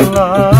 来。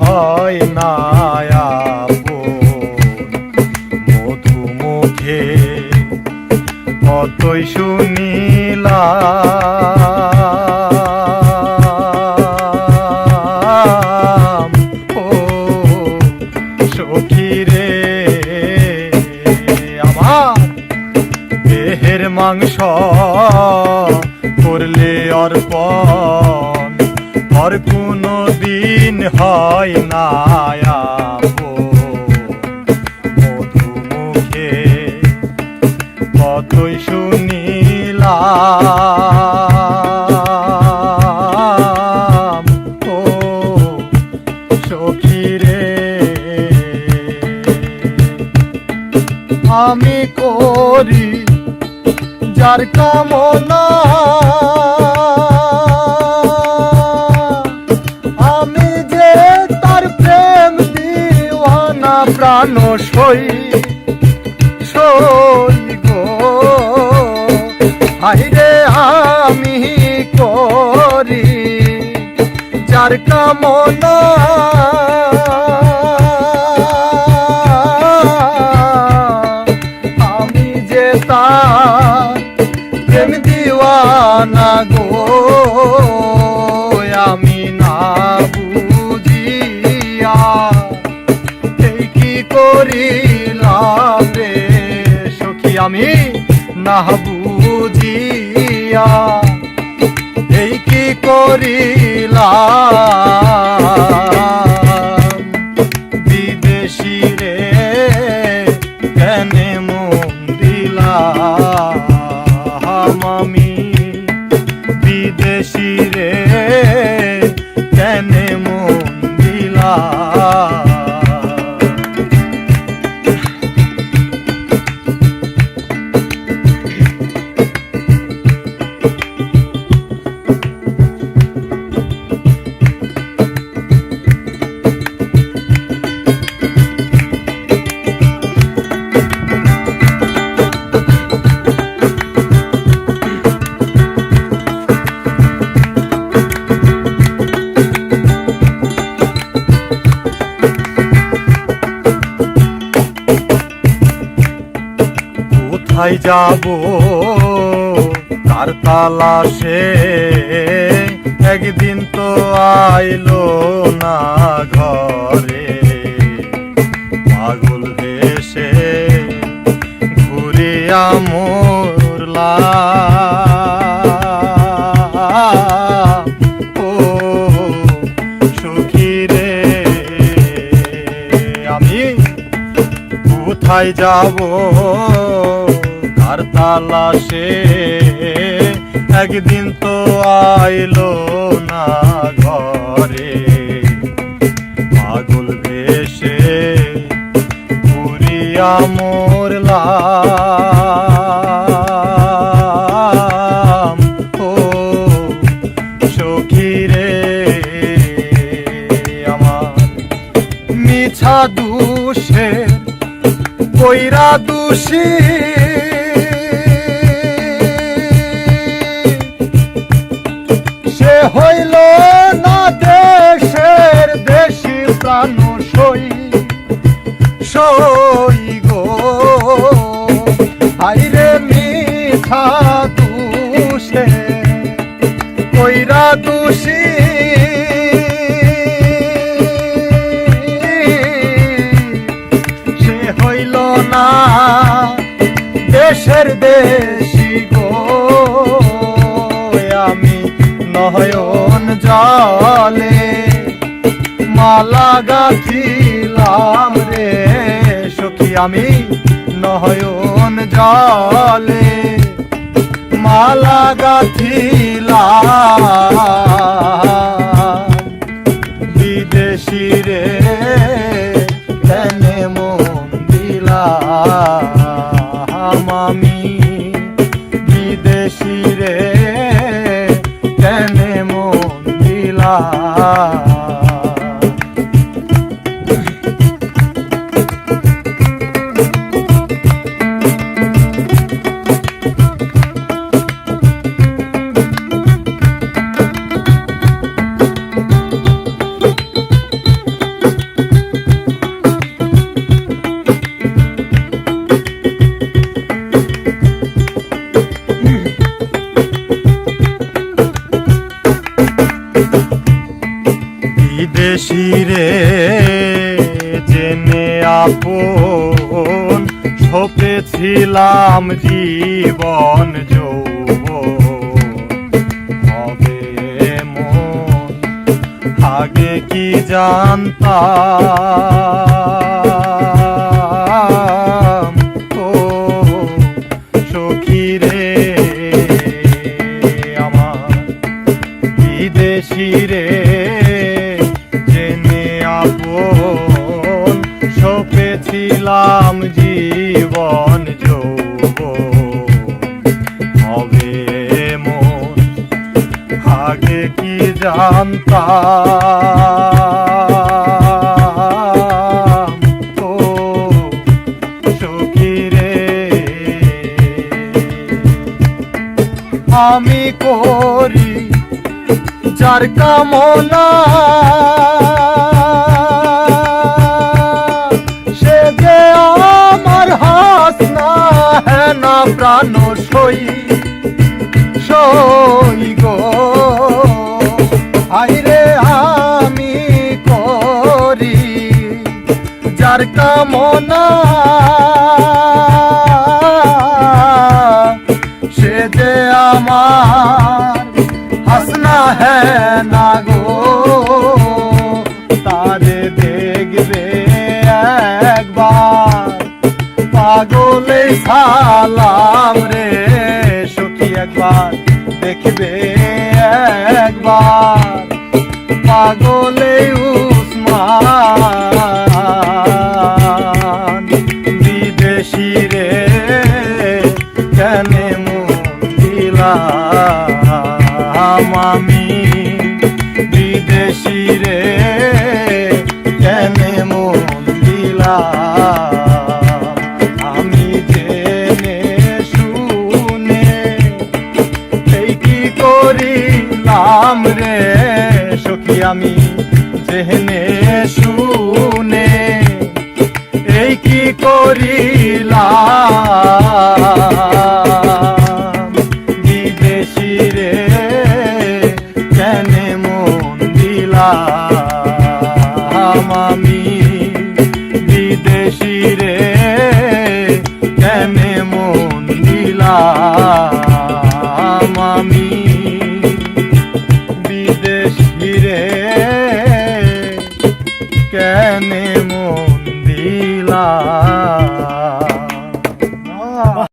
হয় না মধু মুখে কতই শুনিলা মাংস করলে অর্পণ আর কোনো দিন হয় না। মধু মুখে কতই শুনিলাম, ও সখী রে আমি করি যার কামনা যার কামনা। আমি যে তার প্রেম দিওয়ানা গো, আমি না বুঝিয়া এই কি করিলাম রে সখী, আমি না বুঝিয়া কি করিলাম। বিদেশি রে কেন কোথায় যাব? তার তালাশে একদিন তো আইলো না ঘরে। পাগল দেশে ঘুরিয়া মোরলা। ও সুখী রে, আমি কোথায় যাব? তালা তালাশে। একদিন তো আইলো না ঘরে। পাগল বেশে পুরিয়া মোরলা। মিছা দুষে, কইরা দুষী। কইরা দোষী। সে হইল না দেশের দেশি গো। আমি নয়ন জলে মালা গাছিলাম রে। সখী, আমি নয়ন জলে মালা গাথিলা। বিদেশি রে কেনে মন দিলাম বিদেশি রে। জেনে আপন সপেছিলাম জীবন যৌব হবে মন আগে কি জানতাম? সপেছিলাম জীবন যৌবন। হবে মন, আগে কি জানতাম? ও সখী রে, আমি করি যার কামনা। প্রাণ সই সই গো। আইরে আমি করি যার কামনা, সে যে আমার হাসনা হ্যাঁ না গো। তারে দেখবে একবার পাগলে সালাম দেখবে একবার। পাগলে উসমান। বিদেশি রে কেন আমি কি